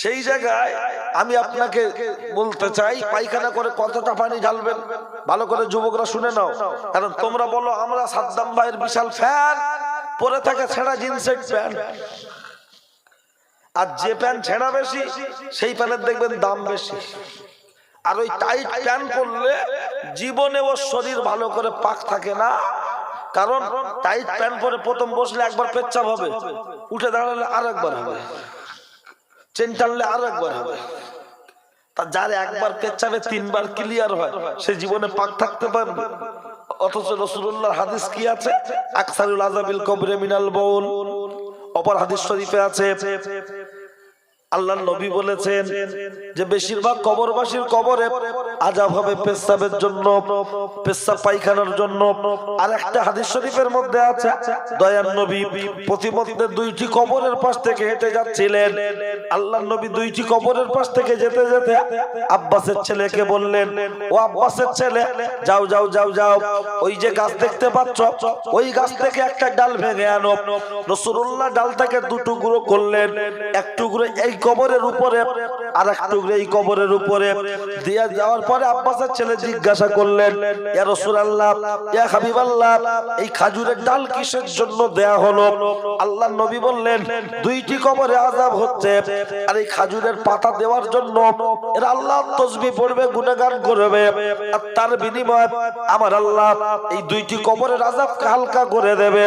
সেই জায়গায় আমি আপনাকে বলতে চাই, পায়খানা করে কতটা পানি ঢালবেন? ভালো করে যুবকরা শুনে নাও। কারণ তোমরা বলো, আমরা সাদ্দাম ভাইয়ের বিশাল ফ্যান, পরে থাকে ছেঁড়া জিন্সের প্যান্ট। আর যে প্যান্ট ছেঁড়া বেশি, সেই প্যান্টের দেখবেন দাম বেশি। আর ওই টাইট প্যান্ট করলে জীবনে ওর শরীর ভালো করে পাক থাকে না। কারণ টাইট প্যান্ট পরে প্রথম বসলে একবার পেচ্ছাপ হবে, উঠে দাঁড়ালে আর একবার হবে। চেন টানলে আর একবার হবে। তা যার একবার পেচ্ছাবে তিনবার ক্লিয়ার হয়, সে জীবনে পাক থাকতে পারবে। অথচ রসুল্লাহ হাদিস কি আছে? আকসারুল আজাবিল কবরে মিনাল বউল। অপর হাদিস শরীফে আছে আল্লাহ নবী বলেছেন যে বেশিরভাগ কবরবাসীর কবরে আজাব হবে পেশাবের জন্য, পেশাব পায়খানার জন্য। আর একটা হাদিস শরীফের মধ্যে আছে, দয়ার নবী প্রতিমধ্যে দুইটি কবরের পাশ থেকে হেঁটে যাচ্ছিলেন। আল্লাহ নবী দুইটি কবরের পাশ থেকে যেতে যেতে আব্বাসের ছেলেকে বললেন, ও আব্বাসের ছেলে, যাও যাও যাও যাও। ওই যে গাছ দেখতে পাচ্ছ, ওই গাছ থেকে একটা ডাল ভেঙে আনো। রসুল্লাহ ডালটাকে দু টুকরো করলেন, এক টুকরো এই কবরের উপরে আর এক টুকরো এই কবরের উপরে দিয়ে যাওয়ার পরে আব্বাসের ছেলে জিজ্ঞাসা করলেন, ইয়া রাসূলুল্লাহ, ইয়া হাবিবাল্লাহ, এই খাজুরের ডাল কিসের জন্য দেয়া হলো? আল্লাহ নবী বললেন, দুইটি কবরে আযাব হচ্ছে আর এই খাজুরের পাতা দেওয়ার জন্য এরা আল্লাহ তসবি পড়বে গুণগান করবে আর তার বিনিময়ে আমার আল্লাহ এই দুইটি কবরের আযাবকে হালকা করে দেবে।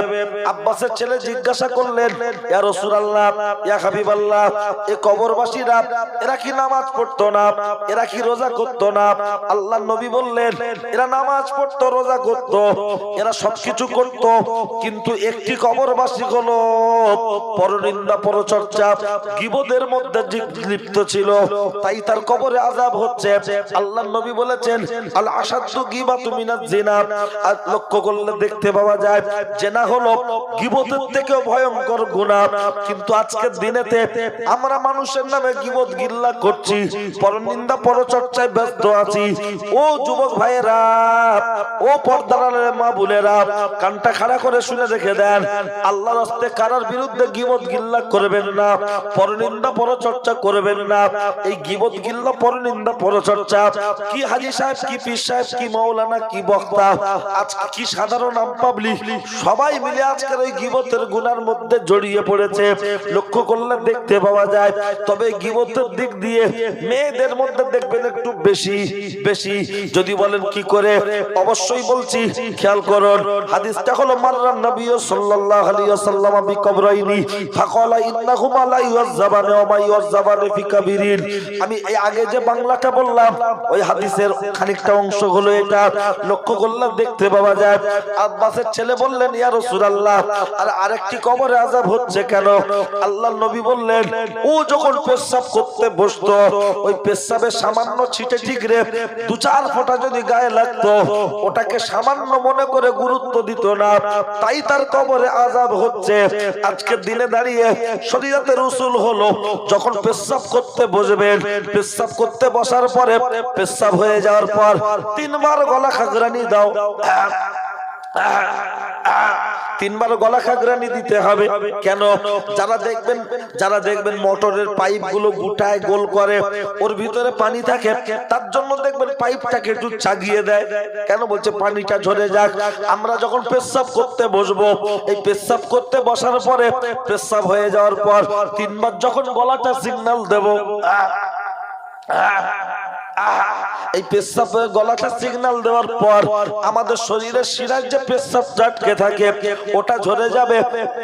আব্বাসের ছেলে জিজ্ঞাসা করলেন, ইয়া রাসূলুল্লাহ, ইয়া হাবিবাল্লাহ এই কবরবাসীরা এরা কি নামাজ পড়তো না? এরা কি রোজা করতো না? আল্লাহ নবী বললেন, এরা নামাজ পড়তো, রোজা করতো, এরা সবকিছু করতো, কিন্তু একটি কবরবাসী হলো। পরনিন্দা, পরচর্চা, গিবদের মধ্যে লিপ্ত ছিল, তাই তার কবরে আযাব হচ্ছে। আল্লাহ নবী বলেছেন, আল আসাদু গিবাতু মিনাজ জিনা। আর লক্ষ্য করলে দেখতে পাওয়া যায়, জেনা হলো গিবতের থেকেও ভয়ঙ্কর গুনাহ। কিন্তু আজকের দিনেতে আমরা মানুষের নামে গিবত গিল্লা করছি। পরনিন্দা পরচর্চায় ব্যস্ত আছি। ও যুবক ভাইয়েরা, ও পর্দারের মা বোনেরা, কানটা খাড়া করে শুনে রেখে দেন। আল্লাহর হস্তে কারার বিরুদ্ধে গিবত গিল্লা করবেন না, পরনিন্দা, পরচর্চা করবেন না। এই গিবত গিল্লা, পরনিন্দা, পরচর্চা, কি হাজি সাহেব, কি পীর সাহেব, কি মাওলানা, কি বক্তা, আজ কি সাধারণ আম পাবলিক, সবাই মিলে আজকের ওই গিবতের গুনার মধ্যে জড়িয়ে পড়েছে। লক্ষ্য করলে দেখতে পাওয়া যায়, তবে গিবতের দিক দিয়ে মেয়েদের মধ্যে দেখবেন একটু বেশি বেশি। যদি বলেন কি করে? অবশ্যই বলছি, খেয়াল করুন, হাদিসটা হলো, মাররান নবী সাল্লাল্লাহু আলাইহি ওয়াসাল্লাম বিকবরাইনি ফাকালা ইন্নাহুমা লা ইউযাবানে ওয়া মা ইউযাবানে ফি কাবিরিন। আমি এই আগে যে বাংলাটা বললাম, ওই হাদিসের খানিকটা অংশ হলো এটা। লক্ষ্য করলে দেখতে পাওয়া যায়, আব্বাসের ছেলে বললেন, ইয়া রাসূলুল্লাহ, আর আরেকটি কবরে আযাব হচ্ছে কেন? আল্লাহর নবী বললেন, ও যখন পেশাব করতে বসতো ওই পেশাবে সামান্য ছিটে ঠিকরে দু চার ফোঁটা যদি গায়ে লাগতো, ওটাকে সামান্য মনে করে গুরুত্ব দিত না। তাই তার কবরে আজাব হচ্ছে। আজকের দিনে দাঁড়িয়ে শরীয়তের রসুল হলো, যখন পেশাব করতে বসবেন, পেশাব করতে বসার পরে পেশাব হয়ে যাওয়ার পর তিনবার গলা খাগরানি দাও। তিনবার গলা খাগরানি দিতে হবে। কেন? যারা দেখবেন যারা দেখবেন মোটরের পাইপগুলো গুটায় গোল করে, ওর ভিতরে পানি থাকে, তার জন্য দেখবেন পাইপটাকে একটু চাগিয়ে দেয়। কেন? বলছে, পানিটা ঝরে যাক। আমরা যখন পেশাব করতে বসবো, এই পেশাব করতে বসার পরে, পেশাব হয়ে যাওয়ার পর তিনবার যখন গলাটা সিগন্যাল দেব এই পেশাবে গলাটা সিগন্যাল দেওয়ার পর আমাদের শরীরের শিরার যে পেশাব জাটকে থাকে, ওটা ঝরে যাবে।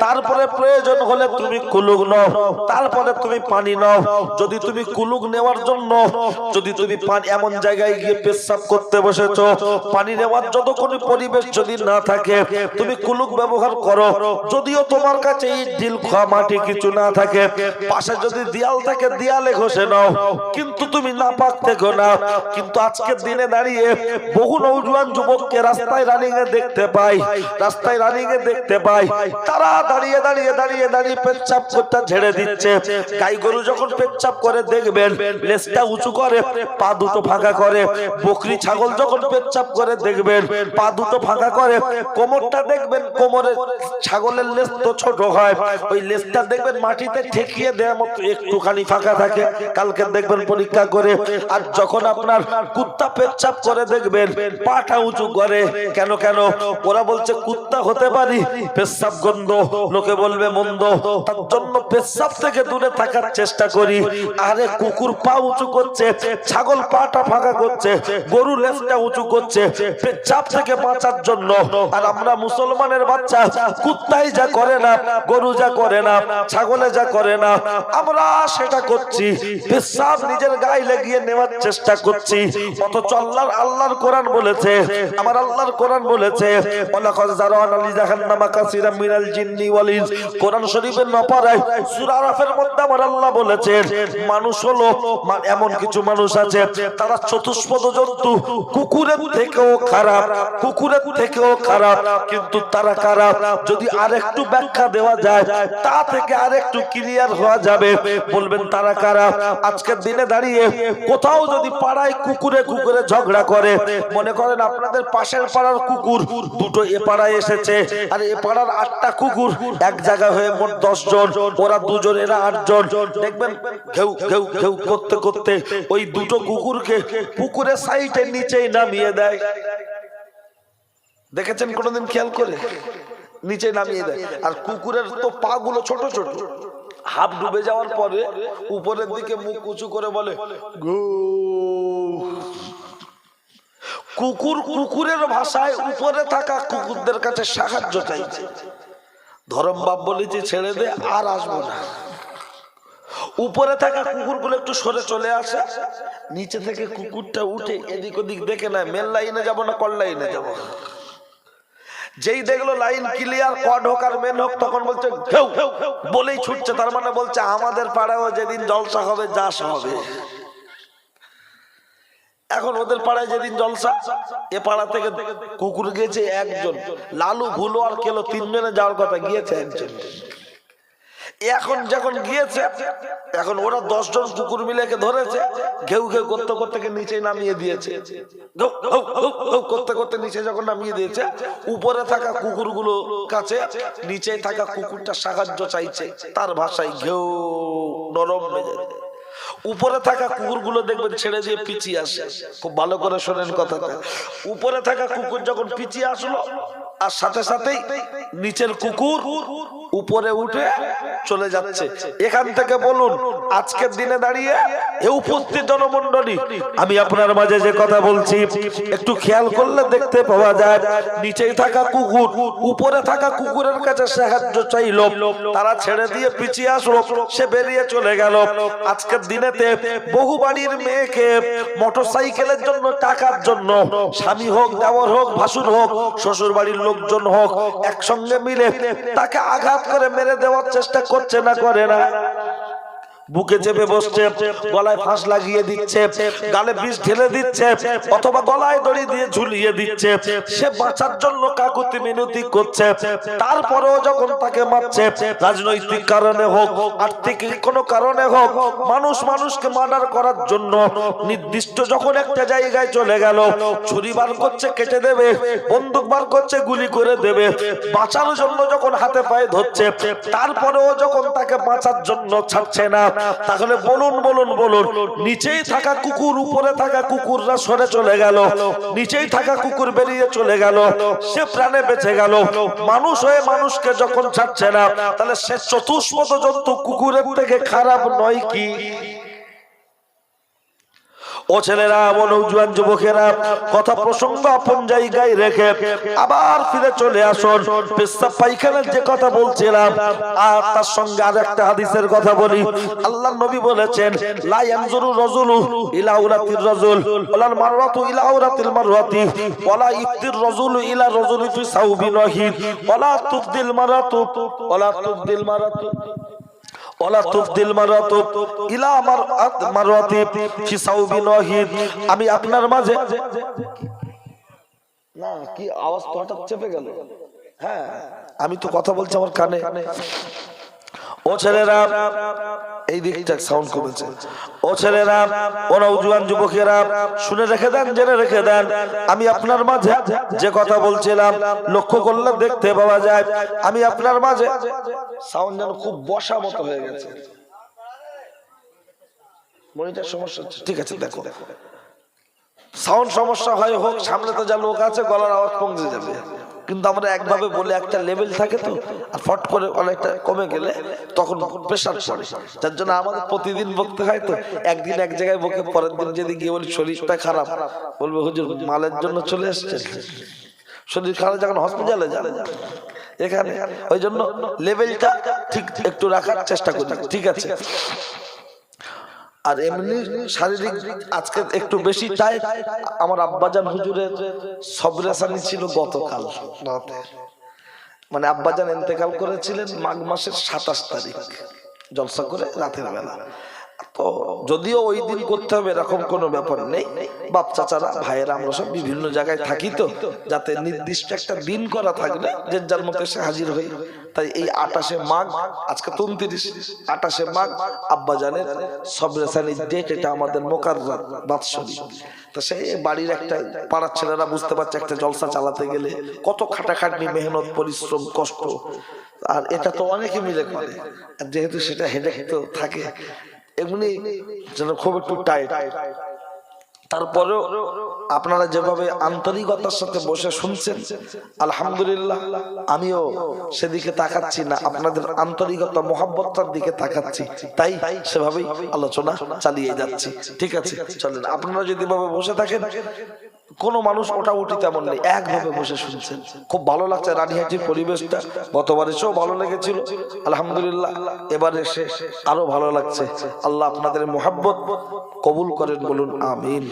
তারপরে প্রয়োজন হলে তুমি কুলুক নাও, তারপরে তুমি পানি নাও। যদি তুমি কুলুক নেওয়ার জন্য, যদি তুমি পানি এমন জায়গায় গিয়ে পেশাব করতে বসেছো, পানি নেওয়ার যতক্ষণ পরিবেশ যদি না থাকে, তুমি কুলুক ব্যবহার করো। যদিও তোমার কাছে এই ঢিল, খোয়া, মাটি কিছু না থাকে, পাশে যদি দেয়াল থাকে, দেয়ালে ঘষে নাও। কিন্তু তুমি না পাক থেকো না। না, কিন্তু আজকের দিনে দাঁড়িয়ে বহু নৌজওয়ান যুবককে রাস্তায় রানিং এ দেখতে পাই, রাস্তায় রানিং এ দেখতে পাই। তারা দাঁড়িয়ে দাঁড়িয়ে দাঁড়িয়ে দাঁড়িয়ে পেচ্ছাপ করতে ঝেড়ে দিচ্ছে। গাই গরু যখন পেচ্ছাপ করে দেখবেন, লেজটা উঁচু করে, পা দুটো ফাঁকা করে। বকরি, ছাগল যখন পেচ্ছাপ করে দেখবেন, পা দুটো ফাঁকা করে। কোমরটা দেখবেন কোমরে ছাগলের লেজ তো ছোট হয়। ওই লেজটা দেখবেন মাটিতে ঠেকিয়ে দেওয়ার মতো একটুখানি ফাঁকা থাকে। কালকে দেখবেন পরীক্ষা করে, আর যখন আপনার কুত্তা পেচ্ছাপ করে দেখবেন, পাটা উঁচু করে, কেন কেন? ওরা বলছে, কুত্তা হতে পারি। পেশাব গন্ধ, লোকে বলবে, মন্দ। তার জন্য পেশাব থেকে দূরে থাকার চেষ্টা করি। আরে কুকুর পা উঁচু করছে, ছাগল পাটা ফাঁকা করছে, গরু লেজটা উঁচু করছে, পেচ্ছাপ থেকে বাঁচার জন্য। আর আমরা মুসলমানের বাচ্চা, কুত্তাই যা করে না, গরু যা করে না, ছাগলে যা করে না, আমরা সেটা করছি। পেশাব নিজের গায়ে লাগিয়ে নেওয়ার চেষ্টা করছি, অথচ আল্লাহর আল্লাহর কোরআন বলেছে, আমার আল্লাহর কোরআন বলেছে, ওয়ালাকাদ জারানা লি জাহান্নামা মিনাল জিন্নি ওয়াল কোরআন শরীফের নপারায়, সূরা আরাফের মধ্যে আমার আল্লাহ মানুষ হলো এমন কিছু মানুষ আছে, তারা চতুষ্পদ জন্তু, কুকুরের থেকেও খারাপ, কুকুরের থেকেও খারাপ, কিন্তু তারা খারাপ যদি আরেকটু ব্যাখ্যা দেওয়া যায়, তা থেকে আরেকটু ক্লিয়ার হওয়া যাবে। বলবেন তারা খারাপ আজকের দিনে দাঁড়িয়ে কোথাও যদি পাড়ায় কুকুরে কুকুরে ঝগড়া করে, মনে করেন আপনাদের পাশের পাড়ার কুকুর, দুটো এ পাড়ায় এসেছে, আর এ পাড়ার আটটা কুকুর এক জায়গা হয়ে মোট দশ জন ওরা দুজন, এরা আটজন। দেখবেন ঘেউ ঘেউ ঘেউ করতে করতে ওই দুটো কুকুরকে পুকুরের সাইডের নিচেই নামিয়ে দেয়। দেখেছেন কোনোদিন খেয়াল করে? নিচে নামিয়ে দেয়। আর কুকুরের তো পা গুলো ছোট ছোট। হাফ ডুবে যাওয়ার পরে উপরের দিকে মুখ উঁচু করে বলে "গো।" কুকুর কুকুরের ভাষায় উপরে থাকা কুকুরদের কাছে সাহায্য চাইছে। ধরম বাপ বলেছে, ছেড়ে দে, আর আসব না। উপরে থাকা কুকুরগুলো একটু সরে চলে আসে। নিচে থেকে কুকুরটা উঠে এদিক ওদিক দেখে না মেল লাইনে যাব না কল লাইনে যাব? যেই দেখল লাইন ক্লিয়ার কড হোক আর মেন হোক তখন বলছে, ঘেউ। বলেই ছুটছে, তার মানে বলছে, আমাদের পাড়ায়ও যেদিন জলসা হবে, যাস হবে। এখন ওদের পাড়ায় যেদিন জলসা, এ পাড়া থেকে কুকুর গেছে একজন। লালু ভুলো আর কেলো তিনজনে যাওয়ার কথা, গিয়েছে একজন। এখন যখন গিয়েছে, এখন ওরা দশ জন কুকুর মিলে ধরেছে, ঘেউ ঘেউ করতে করতে নিচে নামিয়ে দিয়েছে। করতে করতে নিচে যখন নামিয়ে দিয়েছে, উপরে থাকা কুকুরগুলো কাছে, নিচে থাকা কুকুরটা সাহায্য চাইছে, তার ভাষায় ঘেউ নরম হয়ে মেজাজে। উপরে থাকা কুকুরগুলো দেখবেন ছেড়ে দিয়ে পিছিয়ে আসে। খুব ভালো করে শোনেন কথাটা। উপরে থাকা কুকুর যখন পিছিয়ে আসলো, আর সাথে সাথেই নিচের কুকুর উপরে উঠে চলে যাচ্ছে। এখান থেকে বলুন, আজকের দিনে দাঁড়িয়ে এ উপস্থিত জনমন্ডলী আমি আপনার মাঝে যে কথা বলছি, একটু খেয়াল করলে দেখতে পাওয়া যায়, নিচেই থাকা কুকুর, উপরে থাকা কুকুরের কাছে সাহায্য চাইল, তারা ছেড়ে দিয়ে পিছিয়ে আসলো, সে বেরিয়ে চলে গেল। আজকের দিনেতে বহু বাড়ির মেয়েকে মোটর সাইকেলের জন্য টাকার জন্য, স্বামী হোক, দেওয়ার হোক, ভাসুর হোক শ্বশুর বাড়ির লোকজন হোক, একসঙ্গে মিলে তাকে আঘাত করে মেরে দেওয়ার চেষ্টা করছে না, করে না। বুকে চেপে বসছে গলায় ফাঁস লাগিয়ে দিচ্ছে গালে বিষ ঢেলে দিচ্ছে অথবা গলায় দড়ি দিয়ে ঝুলিয়ে দিচ্ছে সে বাঁচার জন্য কাকুতি মিনতি করছে তারপরেও যখন তাকে মারছে রাজনৈতিক কারণে হোক আর্থিক কোনো কারণে হোক মানুষ মানুষকে মার্ডার করার জন্য নির্দিষ্ট যখন একটা জায়গায় চলে গেল ছুরি বার করছে কেটে দেবে বন্দুক বার করছে গুলি করে দেবে বাঁচানোর জন্য যখন হাতে পায়ে ধরছে তারপরেও যখন তাকে বাঁচার জন্য ছাড়ছে না তাহলে বলুন বলুন বলুন। নিচেই থাকা কুকুর, উপরে থাকা কুকুররা সরে চলে গেল। নিচেই থাকা কুকুর বেরিয়ে চলে গেল। সে প্রাণে বেঁচে গেল। মানুষ হয়ে মানুষকে যখন ছাড়ছে না, তাহলে সে চতুষ্পদ জন্তু কুকুরের থেকে খারাপ নয় কি? ও ছেলেরা মনোজুয়ান যুবকেরা, কথা প্রসঙ্গ আপন জায়গায় রেখে আবার ফিরে চলে আসুন। পেশাব পায়খানার যে কথা বলছিলাম, আর তার সঙ্গে আর একটা হাদিসের কথা বলি। আল্লাহ নবী বলেছেন, লা ইয়ানজুরু রাজুলু ইলা আওরাতির রাজুল ওয়ালাল মারওয়াতু ইলা আওরাতিল মারওয়াতি ওয়ালা ইফতির রাজুলু ইলা রাজুলি ফি সাউবিন ওয়াহিদ ওয়ালা তুফদিল মারাতু ওয়ালা তুফদিল মারাতু। ওলা তুফদিল মারাতু ইলা আমার মারওয়াতি ফি সাউবিন ওয়াহিদ আমি আপনার মাঝে না কি আওয়াজ তো হঠাৎ চেপে গেল? হ্যাঁ। আমি তো কথা বলছি আমার কানে। ও ছেলেরা এই দিকটা সাউন্ড কমেছে। ও ছেলেরা ও নৌজুয়ান যুবকেরা, শুনে রেখে দেন, জেনে রেখে দেন। আমি আপনার মাঝে যে কথা বলছিলাম, লক্ষ্য করলে দেখতে পাওয়া যায়, আমি আপনার মাঝে সাউন্ড যেন খুব বসা মতো হয়ে গেছে। মনিটার সমস্যা হচ্ছে। ঠিক আছে, দেখো। সাউন্ড সমস্যা হয় হোক, সামনে তো যা লোক আছে, গলার আওয়াজ পৌঁছে যাবে। কিন্তু আমরা একভাবে বলে একটা লেভেল থাকে তো, আর ফট করে অনেকটা কমে গেলে তখন প্রেশার পড়ে। যার জন্য আমাদের প্রতিদিন বকতে হয় তো, একদিন এক জায়গায় বকে, পরের দিন যদি গিয়ে বলি শরীরটা খারাপ, বলবে, হুজুর, মালের জন্য চলে এসছে শরীর খারাপ যখন হসপিটালে যাবে, এখানে, ওই জন্য লেভেলটা ঠিক একটু রাখার চেষ্টা করি। ঠিক আছে? আর এমনি শারীরিক আজকে একটু বেশি টাইট আমার আব্বাজান হুজুরের সবরেসানি ছিল গতকাল। মানে আব্বাজান ইন্তেকাল করেছিলেন মাঘ মাসের সাতাশ তারিখ, জলসা করে রাতের বেলা। তো যদিও ওই দিন করতে হবে, এরকম কোনো ব্যাপার নেই। বাপ, চাচারা, ভাইয়েরা, আমরা সব বিভিন্ন জায়গায় থাকি তো, যাতে নির্দিষ্ট একটা দিন করা থাকলে যে যার মতো এসে হাজির হই। তাই এই আটাশে মাঘ, আজকে তো উনত্রিশ আটাশে মাঘ আব্বাজানের সবরেসানির ডেট এটা আমাদের মোকার বাৎসরিক। তো সেই বাড়ির একটা পাড়ার ছেলেরা বুঝতে পারছে, একটা জলসা চালাতে গেলে কত খাটাখাটনি, মেহনত, পরিশ্রম, কষ্ট। আর এটা তো অনেকে মিলে করে। যেহেতু সেটা হেডেক তো থাকে এমনি যেন খুব একটু টাইট তারপরেও আপনারা যেভাবে আন্তরিকতার সাথে বসে শুনছেন, আলহামদুলিল্লাহ, আমিও সেদিকে তাকাচ্ছি না, আপনাদের আন্তরিকতা মোহাব্বতার দিকে তাকাচ্ছি। তাই সেভাবেই আলোচনা চালিয়ে যাচ্ছি। ঠিক আছে, চলেন, আপনারা যদি ভাবে বসে থাকেন কোনো মানুষ ওটা উঠি তেমন নেই, একভাবে বসে শুনছেন। খুব ভালো লাগছে রানীহাটির পরিবেশটা, গতবার এসেও ভালো লেগেছিল, আলহামদুলিল্লাহ, এবার এসে আরও ভালো লাগছে। আল্লাহ আপনাদের মোহাব্বত কবুল করেন, বলুন, আমিন।